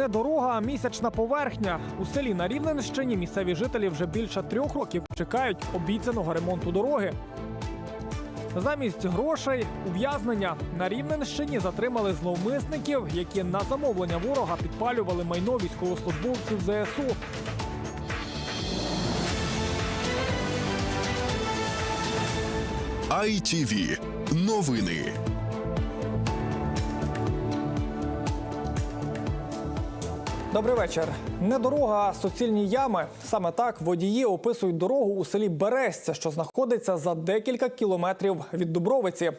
Не дорога, а місячна поверхня. У селі на Рівненщині місцеві жителі вже більше трьох років чекають обіцяного ремонту дороги. Замість грошей ув'язнення на Рівненщині затримали зловмисників, які на замовлення ворога підпалювали майно військовослужбовців ЗСУ. ITV. Новини. Добрий вечір. Не дорога, а суцільні ями. Саме так водії описують дорогу у селі Берестя, що знаходиться за декілька кілометрів від Дубровиці.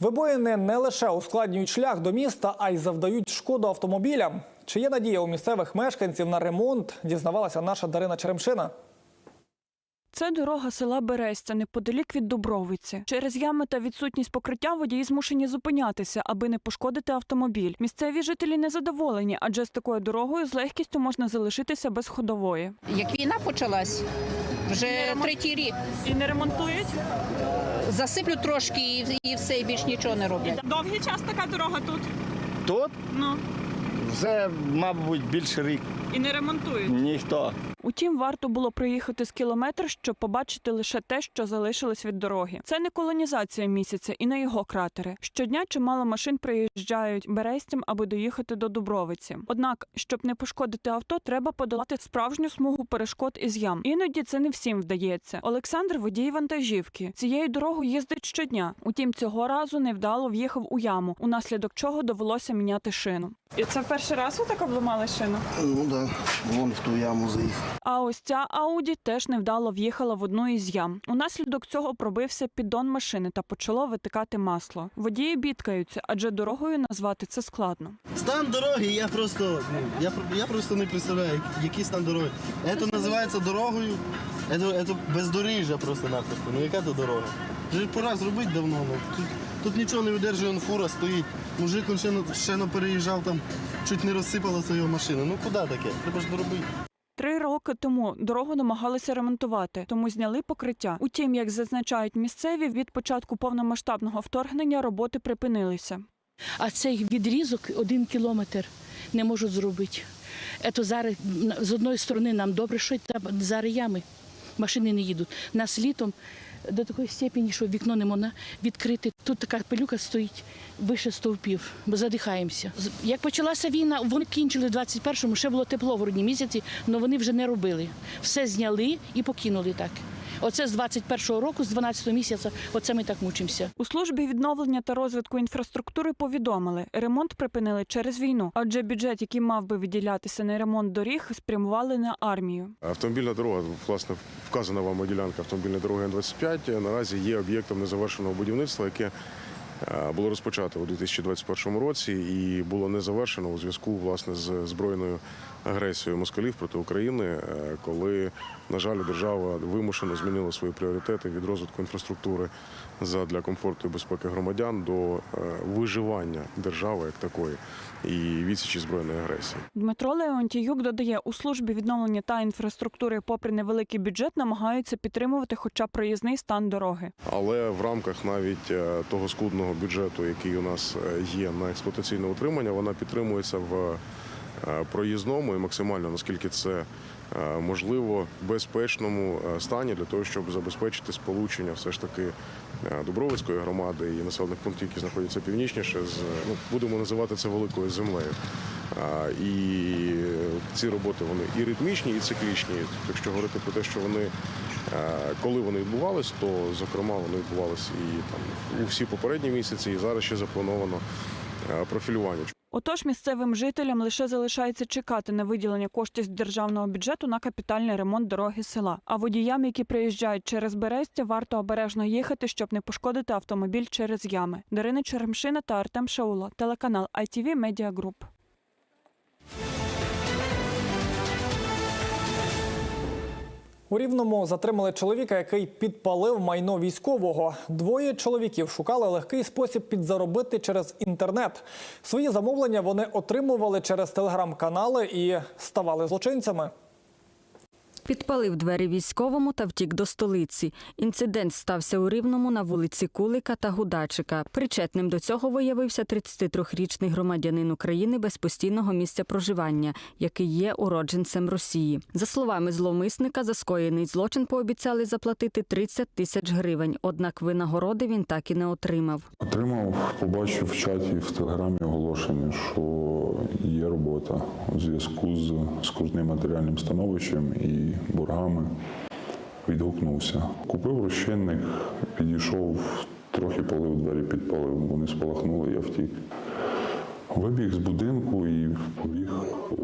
Вибоїни не лише ускладнюють шлях до міста, а й завдають шкоду автомобілям. Чи є надія у місцевих мешканців на ремонт? Дізнавалася наша Дарина Черемшина. Це дорога села Берестя, неподалік від Дубровиці. Через ями та відсутність покриття водії змушені зупинятися, аби не пошкодити автомобіль. Місцеві жителі незадоволені, адже з такою дорогою з легкістю можна залишитися без ходової. Як війна почалась, вже третій рік. І не ремонтують. Засиплю трошки і, і все, і більш нічого не роблять. Довгий час така дорога тут. Тут Ну вже, мабуть, більше рік і не ремонтують. ніхто. Утім, варто було проїхати з кілометр, щоб побачити лише те, що залишилось від дороги. Це не колонізація місяця і не його кратери. Щодня чимало машин приїжджають берестям, аби доїхати до Дубровиці. Однак, щоб не пошкодити авто, треба подолати справжню смугу перешкод із ям. Іноді це не всім вдається. Олександр водій вантажівки. Цією дорогою їздить щодня. Утім, цього разу невдало в'їхав у яму, унаслідок чого довелося міняти шину. І це перший раз ви так обламали шину? Ну да, вон в ту яму заїхав. А ось ця Ауді теж невдало в'їхала в одну із ям. Унаслідок цього пробився піддон машини та почало витикати масло. Водії бідкаються, адже дорогою назвати це складно. Стан дороги, я просто, ну, я, я просто не представляю, який стан дороги. Це називається дорогою, це, це бездоріжжя просто-напросто. Ну яка то дорога? Вже пора зробити давно. Ну. Тут, тут нічого не видержує, он фура стоїть. Мужик он ще, на- ще на переїжджав, там чуть не розсипалася його машина. Ну куди таке? Треба ж доробити. Три роки тому дорогу намагалися ремонтувати, тому зняли покриття. Утім, як зазначають місцеві, від початку повномасштабного вторгнення роботи припинилися. А цей відрізок один кілометр не можуть зробити. Ето зараз з одної сторони нам добре, що там зараз ями. Машини не їдуть. Нас літом до такої степені, що вікно не можна відкрити. Тут така пилюка стоїть вище стовпів, бо задихаємося. Як почалася війна, вони кінчили в 21-му, ще було тепло в грудні місяці, але вони вже не робили. Все зняли і покинули так. Оце з 21-го року, з 12-го місяця, оце ми так мучимося. У службі відновлення та розвитку інфраструктури повідомили, ремонт припинили через війну, адже бюджет, який мав би виділятися на ремонт доріг, спрямували на армію. Автомобільна дорога, власне, вказана вам ділянка автомобільної дороги Н-25, наразі є об'єктом незавершеного будівництва, яке е, було розпочато у 2021 році і було не завершено у зв'язку власне з збройною агресією москалів проти України, е, коли, на жаль, держава вимушено змінила свої пріоритети від розвитку інфраструктури для комфорту і безпеки громадян до е, виживання держави як такої і відсічі збройної агресії. Дмитро Леонтіюк додає, у службі відновлення та інфраструктури, попри невеликий бюджет, намагаються підтримувати хоча б проїзний стан дороги. Але в рамках навіть е, того скудного бюджету, який у нас є на експлуатаційне утримання, вона підтримується в проїзному і максимально наскільки це е, можливо безпечному е, стані для того, щоб забезпечити сполучення все ж таки е, Дубровицької громади і населених пунктів, які знаходяться північніше, з ну будемо називати це великою землею. І ці роботи вони і ритмічні, і циклічні. Якщо говорити про те, що вони е, коли вони відбувались, то зокрема вони відбувалися і там у всі попередні місяці, і зараз ще заплановано е, профілювання. Отож, місцевим жителям лише залишається чекати на виділення коштів з державного бюджету на капітальний ремонт дороги села. А водіям, які приїжджають через Берестя, варто обережно їхати, щоб не пошкодити автомобіль через ями. Дарина Черемшина та Артем Шаула, телеканал ITV Media Group. У Рівному затримали чоловіка, який підпалив майно військового. Двоє чоловіків шукали легкий спосіб підзаробити через інтернет. Свої замовлення вони отримували через телеграм-канали і ставали злочинцями. Підпалив двері військовому та втік до столиці. Інцидент стався у Рівному на вулиці Кулика та Гудачика. Причетним до цього виявився 33-річний громадянин України без постійного місця проживання, який є уродженцем Росії. За словами зловмисника, за скоєний злочин пообіцяли заплатити 30 тисяч гривень. Однак винагороди він так і не отримав. Отримав, побачив в чаті в телеграмі оголошення, що є робота у зв'язку з скрутним матеріальним становищем і боргами. Відгукнувся. Купив розчинник, підійшов, трохи полив двері, підпалив. Вони спалахнули, я втік. Вибіг з будинку і побіг е,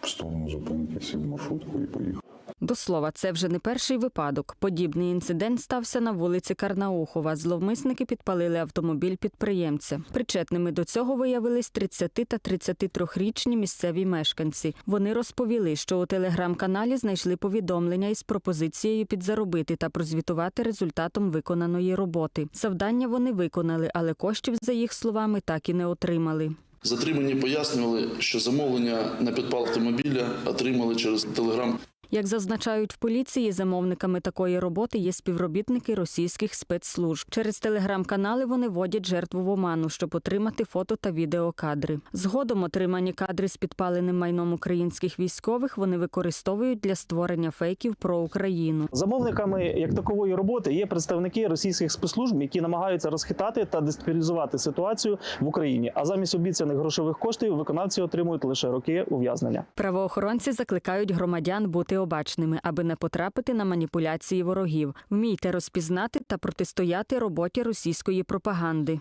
в сторону зупинки, сів маршрутку і поїхав. До слова, це вже не перший випадок. Подібний інцидент стався на вулиці Карнаухова. Зловмисники підпалили автомобіль підприємця. Причетними до цього виявились 30 та 33-річні місцеві мешканці. Вони розповіли, що у телеграм-каналі знайшли повідомлення із пропозицією підзаробити та прозвітувати результатом виконаної роботи. Завдання вони виконали, але коштів, за їх словами, так і не отримали. Затримані пояснювали, що замовлення на підпал автомобіля отримали через телеграм Як зазначають в поліції, замовниками такої роботи є співробітники російських спецслужб. Через телеграм-канали вони вводять жертву в оману, щоб отримати фото та відеокадри. Згодом отримані кадри з підпаленим майном українських військових вони використовують для створення фейків про Україну. Замовниками як такової роботи є представники російських спецслужб, які намагаються розхитати та дестабілізувати ситуацію в Україні. А замість обіцяних грошових коштів виконавці отримують лише роки ув'язнення. Правоохоронці закликають громадян бути обачними, аби не потрапити на маніпуляції ворогів. Вмійте розпізнати та протистояти роботі російської пропаганди.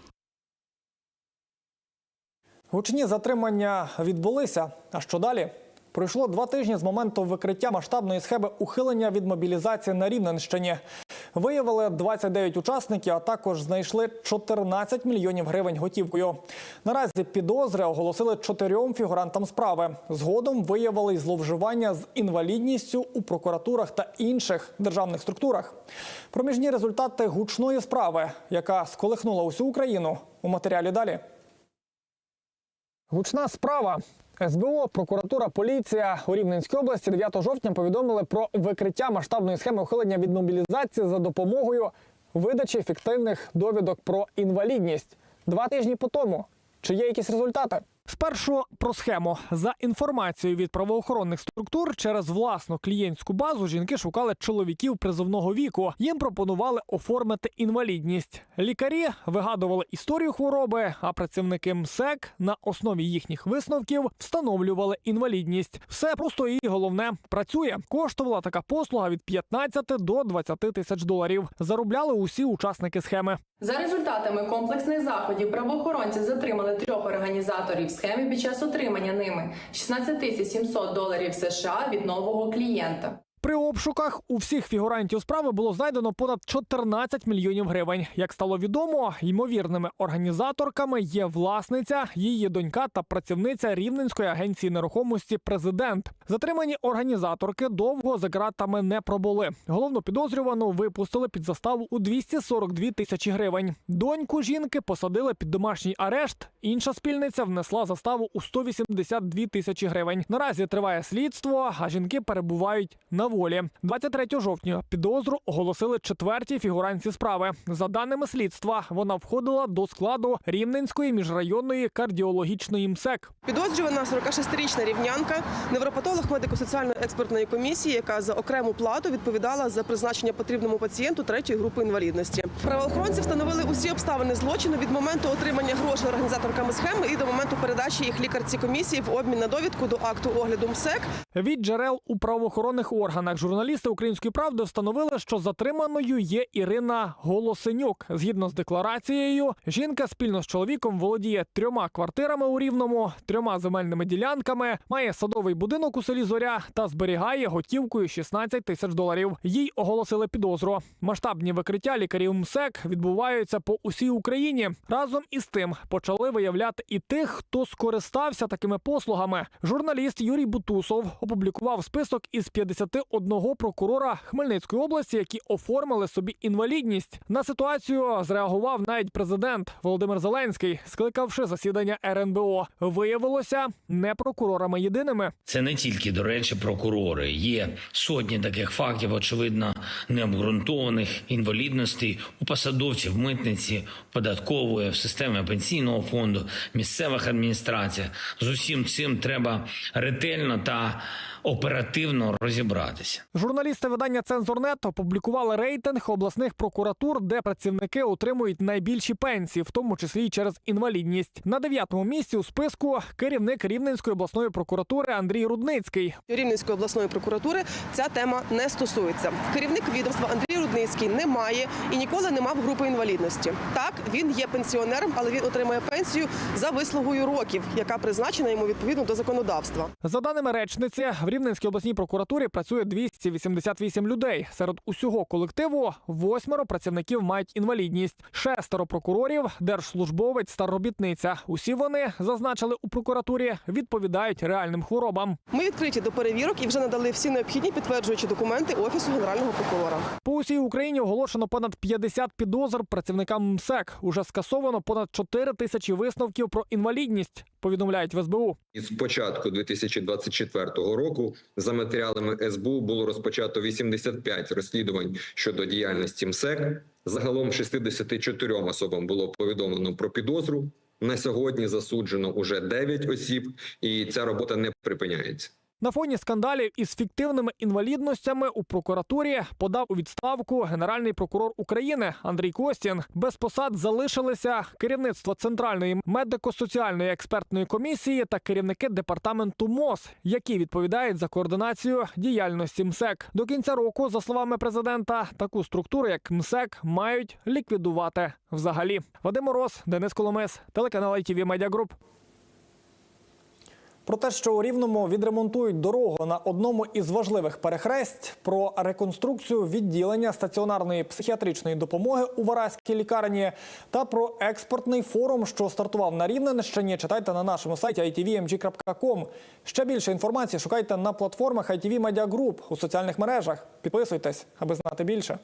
Гучні затримання відбулися. А що далі? Пройшло два тижні з моменту викриття масштабної схеми ухилення від мобілізації на Рівненщині. Виявили 29 учасників, а також знайшли 14 мільйонів гривень готівкою. Наразі підозри оголосили чотирьом фігурантам справи. Згодом виявили зловживання з інвалідністю у прокуратурах та інших державних структурах. Проміжні результати гучної справи, яка сколихнула усю Україну, у матеріалі далі. Гучна справа. СБУ, прокуратура, поліція у Рівненській області 9 жовтня повідомили про викриття масштабної схеми ухилення від мобілізації за допомогою видачі фіктивних довідок про інвалідність. Два тижні по тому. Чи є якісь результати? Спершу про схему за інформацією від правоохоронних структур через власну клієнтську базу жінки шукали чоловіків призовного віку. Їм пропонували оформити інвалідність. Лікарі вигадували історію хвороби, а працівники МСЕК на основі їхніх висновків встановлювали інвалідність. Все просто і головне працює. Коштувала така послуга від 15 до 20 тисяч доларів. Заробляли усі учасники схеми. За результатами комплексних заходів правоохоронці затримали трьох організаторів схеми під час отримання ними 16 тисяч 700 доларів США від нового клієнта. При обшуках у всіх фігурантів справи було знайдено понад 14 мільйонів гривень. Як стало відомо, ймовірними організаторками є власниця, її донька та працівниця Рівненської агенції нерухомості Президент. Затримані організаторки довго за ґратами не пробули. Головну підозрювану випустили під заставу у 242 тисячі гривень. Доньку жінки посадили під домашній арешт. Інша спільниця внесла заставу у 182 тисячі гривень. Наразі триває слідство, а жінки перебувають на волі. 23 жовтня підозру оголосили четвертій фігуранці справи. За даними слідства, вона входила до складу Рівненської міжрайонної кардіологічної МСЕК. Підозрювана 46-річна рівнянка, невропатолог медико-соціальної експертної комісії, яка за окрему плату відповідала за призначення потрібному пацієнту третьої групи інвалідності. Правоохоронці встановили усі обставини злочину від моменту отримання грошей організаторками схеми і до моменту передачі їх лікарці комісії в обмін на довідку до акту огляду МСЕК. Від джерел у правоохоронних органах журналісти Української правди встановили, що затриманою є Ірина Голосенюк. Згідно з декларацією, жінка спільно з чоловіком володіє трьома квартирами у Рівному, трьома земельними ділянками, має садовий будинок у селі Зоря та зберігає готівкою 16 тисяч доларів. Їй оголосили підозру. Масштабні викриття лікарів МСЕК відбуваються по усій Україні. Разом із тим почали виявляти і тих, хто скористався такими послугами. Журналіст Юрій Бутусов опублікував список із 50 одного прокурора Хмельницької області, які оформили собі інвалідність. На ситуацію зреагував навіть президент Володимир Зеленський, скликавши засідання РНБО. Виявилося не прокурорами єдиними. Це не тільки, до речі, прокурори. Є сотні таких фактів, очевидно, необґрунтованих інвалідностей у посадовців митниці, податкової, в системі пенсійного фонду, місцевих адміністраціях. З усім цим треба ретельно та оперативно розібратися. Журналісти видання Цензорнет опублікували рейтинг обласних прокуратур, де працівники отримують найбільші пенсії, в тому числі й через інвалідність. На дев'ятому місці у списку керівник Рівненської обласної прокуратури Андрій Рудницький. Рівненської обласної прокуратури ця тема не стосується. Керівник відомства Андрій Рудницький не має і ніколи не мав групи інвалідності. Так, він є пенсіонером, але він отримує пенсію за вислугою років, яка призначена йому відповідно до законодавства. За даними речниці, в Рівненській обласній прокуратурі працює 288 людей. Серед усього колективу восьмеро працівників мають інвалідність, шестеро прокурорів, держслужбовець та робітниця. Усі вони зазначили у прокуратурі, відповідають реальним хворобам. Ми відкриті до перевірок і вже надали всі необхідні підтверджуючі документи офісу генерального прокурора. По усій Україні оголошено понад 50 підозр працівникам МСЕК. Уже скасовано понад 4 тисячі висновків про інвалідність. Повідомляють в СБУ. Із початку 2024 року за матеріалами СБУ було розпочато 85 розслідувань щодо діяльності МСЕК. Загалом 64 особам було повідомлено про підозру. На сьогодні засуджено уже 9 осіб, і ця робота не припиняється. На фоні скандалів із фіктивними інвалідностями у прокуратурі подав у відставку генеральний прокурор України Андрій Костін. Без посад залишилися керівництво центральної медико-соціальної експертної комісії та керівники департаменту МОЗ, які відповідають за координацію діяльності МСЕК. До кінця року, за словами президента, таку структуру, як МСЕК, мають ліквідувати взагалі. Вадим Мороз, Денис Коломис, телеканал ITV Media. Про те, що у Рівному відремонтують дорогу на одному із важливих перехресть, про реконструкцію відділення стаціонарної психіатричної допомоги у Вараській лікарні та про експортний форум, що стартував на Рівненщині, читайте на нашому сайті itvmg.com. Ще більше інформації шукайте на платформах ITV Media Group у соціальних мережах. Підписуйтесь, аби знати більше.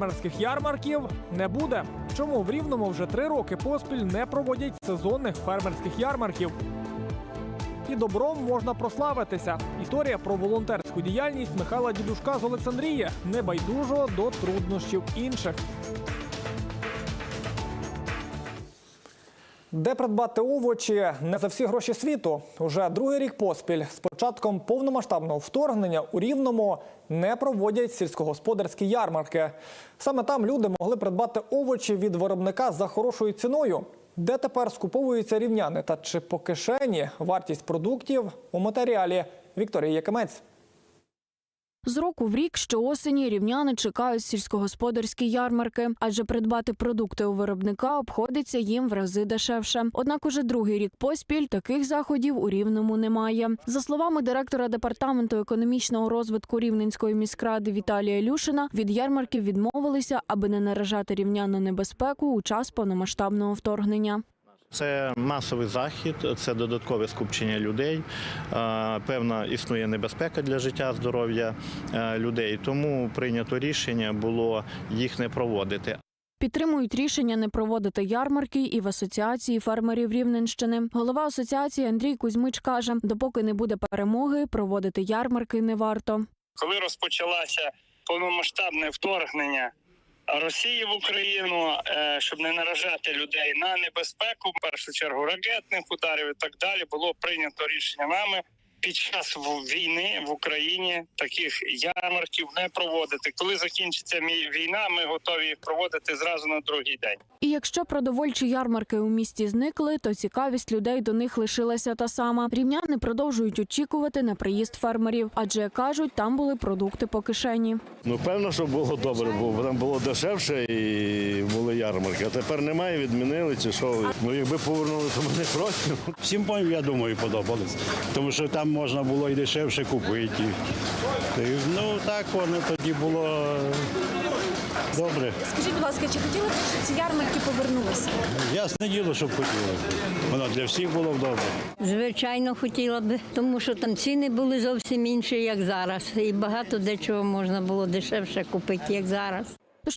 Фермерських ярмарків не буде. Чому в Рівному вже три роки поспіль не проводять сезонних фермерських ярмарків? І добром можна прославитися. Історія про волонтерську діяльність Михайла Дідушка з Олександрії небайдужого до труднощів інших. Де придбати овочі не за всі гроші світу. Уже другий рік поспіль з початком повномасштабного вторгнення у Рівному не проводять сільськогосподарські ярмарки. Саме там люди могли придбати овочі від виробника за хорошою ціною. Де тепер скуповуються рівняни та чи по кишені вартість продуктів у матеріалі Вікторії Якимець. З року в рік щоосені рівняни чекають сільськогосподарські ярмарки, адже придбати продукти у виробника обходиться їм в рази дешевше. Однак уже другий рік поспіль таких заходів у рівному немає. За словами директора департаменту економічного розвитку Рівненської міськради Віталія Ілюшина, від ярмарків відмовилися, аби не наражати рівнян на небезпеку у час повномасштабного вторгнення. Це масовий захід, це додаткове скупчення людей. Е, Певна існує небезпека для життя, здоров'я е, людей. Тому прийнято рішення було їх не проводити. Підтримують рішення не проводити ярмарки і в асоціації фермерів Рівненщини. Голова асоціації Андрій Кузьмич каже: допоки не буде перемоги, проводити ярмарки не варто. коли розпочалося повномасштабне вторгнення Росії в Україну, е, щоб не наражати людей на небезпеку, в першу чергу ракетних ударів і так далі, було прийнято рішення нами під час війни в Україні таких ярмарків не проводити. Коли закінчиться війна, ми готові їх проводити зразу на другий день. І якщо продовольчі ярмарки у місті зникли, то цікавість людей до них лишилася та сама. Рівняни продовжують очікувати на приїзд фермерів, адже кажуть, там були продукти по кишені. Ну, певно, що було добре, бо там було дешевше і були ярмарки. А тепер немає, відмінили чи що. Ну, якби повернули, то ми не проти. Всім, я думаю, подобалось. Тому що там можна було і дешевше купити. І, Ну так воно тоді було добре. Скажіть, будь ласка, чи хотіли б, щоб ці ярмарки повернулися? Ясне діло, щоб хотіли. Воно для всіх було б добре. Звичайно, хотіла би, тому що там ціни були зовсім інші, як зараз. І багато дечого можна було дешевше купити, як зараз.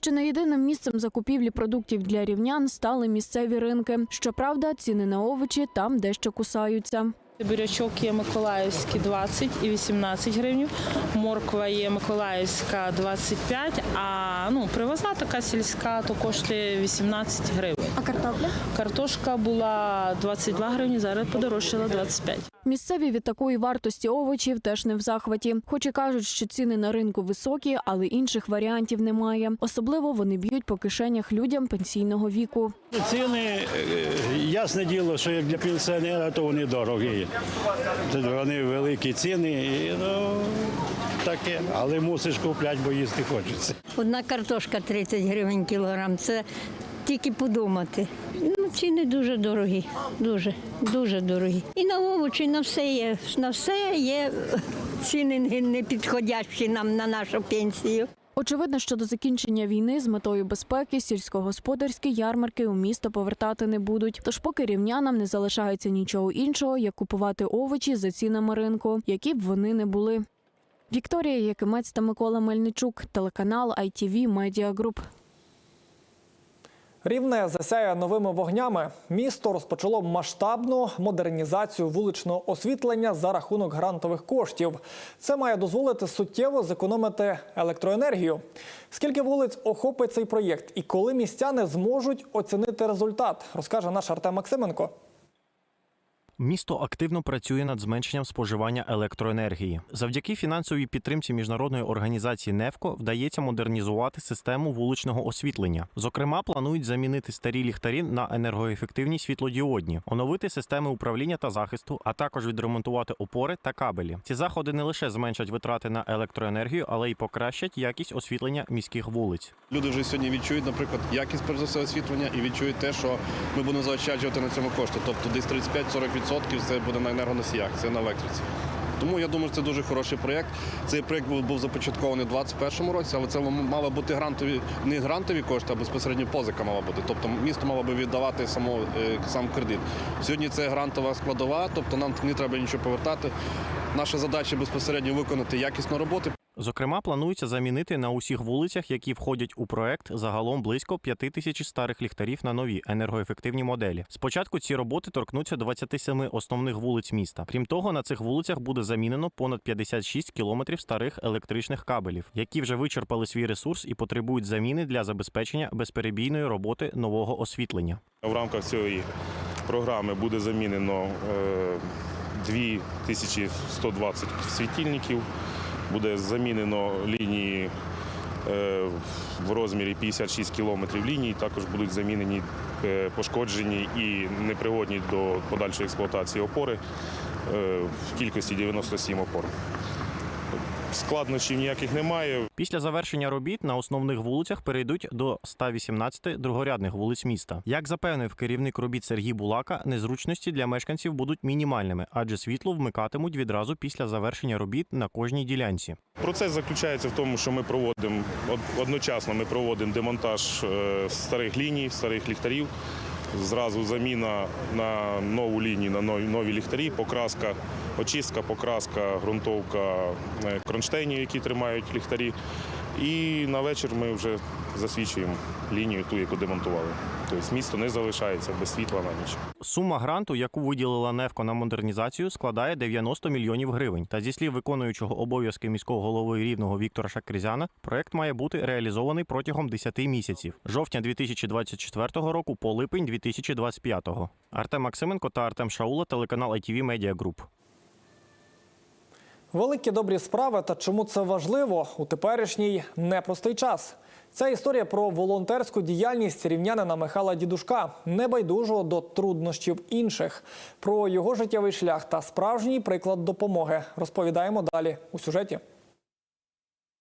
Чи не єдиним місцем закупівлі продуктів для рівнян стали місцеві ринки. Щоправда, ціни на овочі там дещо кусаються. Бурячок є Миколаївський 20 і 18 гривень, морква є Миколаївська 25, а ну, привозна така сільська, то коштує 18 гривень. А картопля? Картошка була 22 гривні, зараз подорожчала 25. Місцеві від такої вартості овочів теж не в захваті. Хоч і кажуть, що ціни на ринку високі, але інших варіантів немає. Особливо вони б'ють по кишенях людям пенсійного віку. Ціни, е, ясне діло, що як для пенсіонера, то вони дорогі. Вони великі ціни, і, ну, таке. Але мусиш купляти, бо їсти хочеться. Одна картошка 30 гривень кілограм. Це тільки подумати. Ну, ціни дуже дорогі, дуже, дуже дорогі. І на овочі, на все є. На все є ціни не- підходящі нам на нашу пенсію. Очевидно, що до закінчення війни з метою безпеки сільськогосподарські ярмарки у місто повертати не будуть. Тож поки рівнянам не залишається нічого іншого, як купувати овочі за цінами ринку, які б вони не були. Вікторія Якимець та Микола Мельничук, телеканал ITV Media Group. Рівне засяє новими вогнями. Місто розпочало масштабну модернізацію вуличного освітлення за рахунок грантових коштів. Це має дозволити суттєво зекономити електроенергію. Скільки вулиць охопить цей проєкт і коли містяни зможуть оцінити результат, розкаже наш Артем Максименко. Місто активно працює над зменшенням споживання електроенергії. Завдяки фінансовій підтримці міжнародної організації НЕФКО вдається модернізувати систему вуличного освітлення. Зокрема, планують замінити старі ліхтарі на енергоефективні світлодіодні, оновити системи управління та захисту, а також відремонтувати опори та кабелі. Ці заходи не лише зменшать витрати на електроенергію, але й покращать якість освітлення міських вулиць. Люди вже сьогодні відчують, наприклад, якість перш за все освітлення і відчують те, що ми будемо заощаджувати на цьому кошти. Тобто десь 35-40% це буде на енергоносіях, це на електриці. Тому я думаю, що це дуже хороший проєкт. Цей проєкт був, був започаткований у 2021 році, але це мали бути грантові не грантові кошти, а безпосередньо позика мала бути. Тобто місто мало би віддавати само, е, сам кредит. Сьогодні це грантова складова, тобто нам не треба нічого повертати. Наша задача безпосередньо виконати якісну роботу. Зокрема, планується замінити на усіх вулицях, які входять у проект, загалом близько 5 тисяч старих ліхтарів на нові енергоефективні моделі. Спочатку ці роботи торкнуться 27 основних вулиць міста. Крім того, на цих вулицях буде замінено понад 56 кілометрів старих електричних кабелів, які вже вичерпали свій ресурс і потребують заміни для забезпечення безперебійної роботи нового освітлення. В рамках цієї програми буде замінено е, 2120 світильників, буде замінено лінії е, в розмірі 56 кілометрів ліній. Також будуть замінені е, пошкоджені і непригодні до подальшої експлуатації опори е, в кількості 97 опор. Складнощів ніяких немає. Після завершення робіт на основних вулицях перейдуть до 118 другорядних вулиць міста. Як запевнив керівник робіт Сергій Булака, незручності для мешканців будуть мінімальними, адже світло вмикатимуть відразу після завершення робіт на кожній ділянці. Процес заключається в тому, що ми проводимо одночасно ми проводимо демонтаж е, старих ліній, старих ліхтарів. Зразу заміна на нову лінію, на нові, ліхтарі, покраска, очистка, покраска, ґрунтовка е, кронштейнів, які тримають ліхтарі. І на вечір ми вже засвічуємо лінію, ту, яку демонтували. Тобто місто не залишається без світла на ніч. Сума гранту, яку виділила Невко на модернізацію, складає 90 мільйонів гривень. Та зі слів виконуючого обов'язки міського голови рівного Віктора Шакризяна, проект має бути реалізований протягом 10 місяців жовтня 2024 року по липень 2025. Артем Максименко та Артем Шаула, телеканал ITV Media Group. Великі добрі справи та чому це важливо у теперішній непростий час. Ця історія про волонтерську діяльність рівнянина Михайла Дідушка, небайдужого до труднощів інших. Про його життєвий шлях та справжній приклад допомоги розповідаємо далі у сюжеті.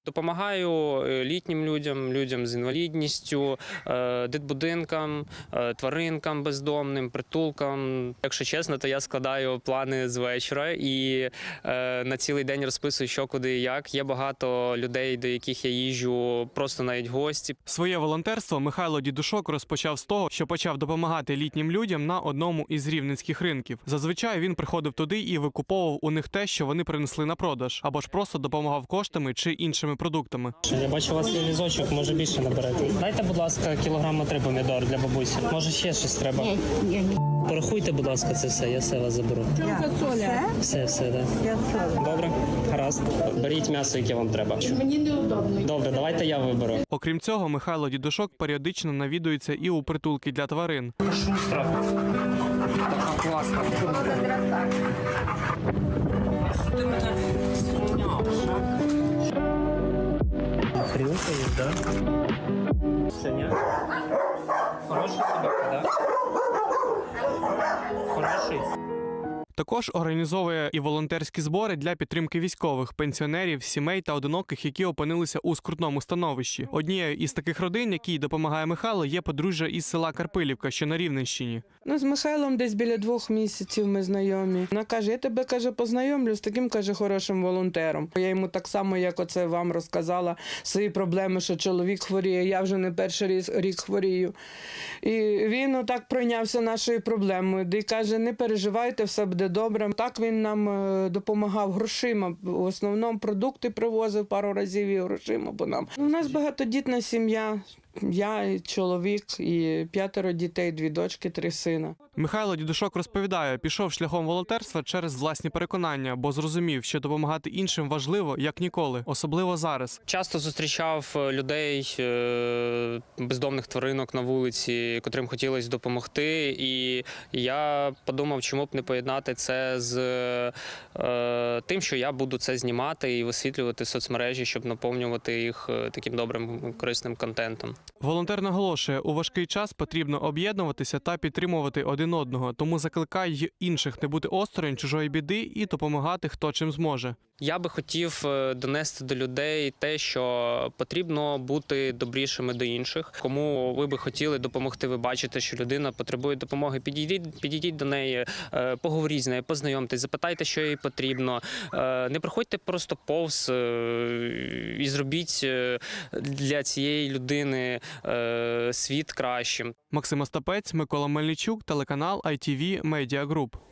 Допомагаю е, літнім людям, людям з інвалідністю, е, дитбудинкам, е, тваринкам бездомним, притулкам. Якщо чесно, то я складаю плани з вечора і на цілий день розписую, що куди і як. Є багато людей, до яких я їжджу, просто навіть гості. Своє волонтерство Михайло Дідушок розпочав з того, що почав допомагати літнім людям на одному із рівненських ринків. Зазвичай він приходив туди і викуповував у них те, що вони принесли на продаж, або ж просто допомагав коштами чи іншими продуктами. Я бачу, у вас є візочок, може більше наберете. Дайте, будь ласка, кілограма три помідор для бабусі. Може ще щось треба. Порахуйте, будь ласка, це все, я все вас заберу. Все, все, так. Добре, гаразд. Беріть м'ясо, яке вам треба. Мені неудобно. Добре, давайте я виберу. Окрім цього, Михайло Дідушок періодично навідується і у притулки для тварин. Шустра. Така класна. Ти мене Є, да? Саня? Хороший собака, да? Хороший. Також організовує і волонтерські збори для підтримки військових, пенсіонерів, сімей та одиноких, які опинилися у скрутному становищі. Однією із таких родин, якій допомагає Михайло, є подружжя із села Карпилівка, що на Рівненщині. Ну, з Михайлом десь біля двох місяців ми знайомі. Вона каже: я тебе каже, познайомлю з таким каже хорошим волонтером. Я йому так само, як оце вам розказала, свої проблеми, що чоловік хворіє. Я вже не перший рік, хворію. І він отак пройнявся нашою проблемою. І каже: не переживайте, все буде добре. Так він нам е, допомагав грошима. В основному продукти привозив пару разів і грошима, бо нам. У нас багатодітна сім'я. Я чоловік, і п'ятеро дітей, дві дочки, три сина. Михайло Дідушок розповідає, пішов шляхом волонтерства через власні переконання, бо зрозумів, що допомагати іншим важливо як ніколи, особливо зараз. Часто зустрічав е, людей, е, бездомних тваринок на вулиці, котрим хотілося допомогти. І я подумав, чому б не поєднати це з е, тим, що я буду це знімати і висвітлювати в соцмережі, щоб наповнювати їх таким добрим корисним контентом. Волонтер наголошує, у важкий час потрібно об'єднуватися та підтримувати один одного, тому закликає інших не бути осторонь чужої біди і допомагати хто чим зможе. Я би хотів е, донести до людей те, що потрібно бути добрішими до інших. Кому ви би хотіли допомогти, ви бачите, що людина потребує допомоги. Підійдіть, підійдіть до неї, е, поговоріть з нею, познайомтесь, запитайте, що їй потрібно. Е, Не проходьте просто повз і зробіть для цієї людини світ кращим. Максим Остапець, Микола Мельничук, телеканал ITV Media Group.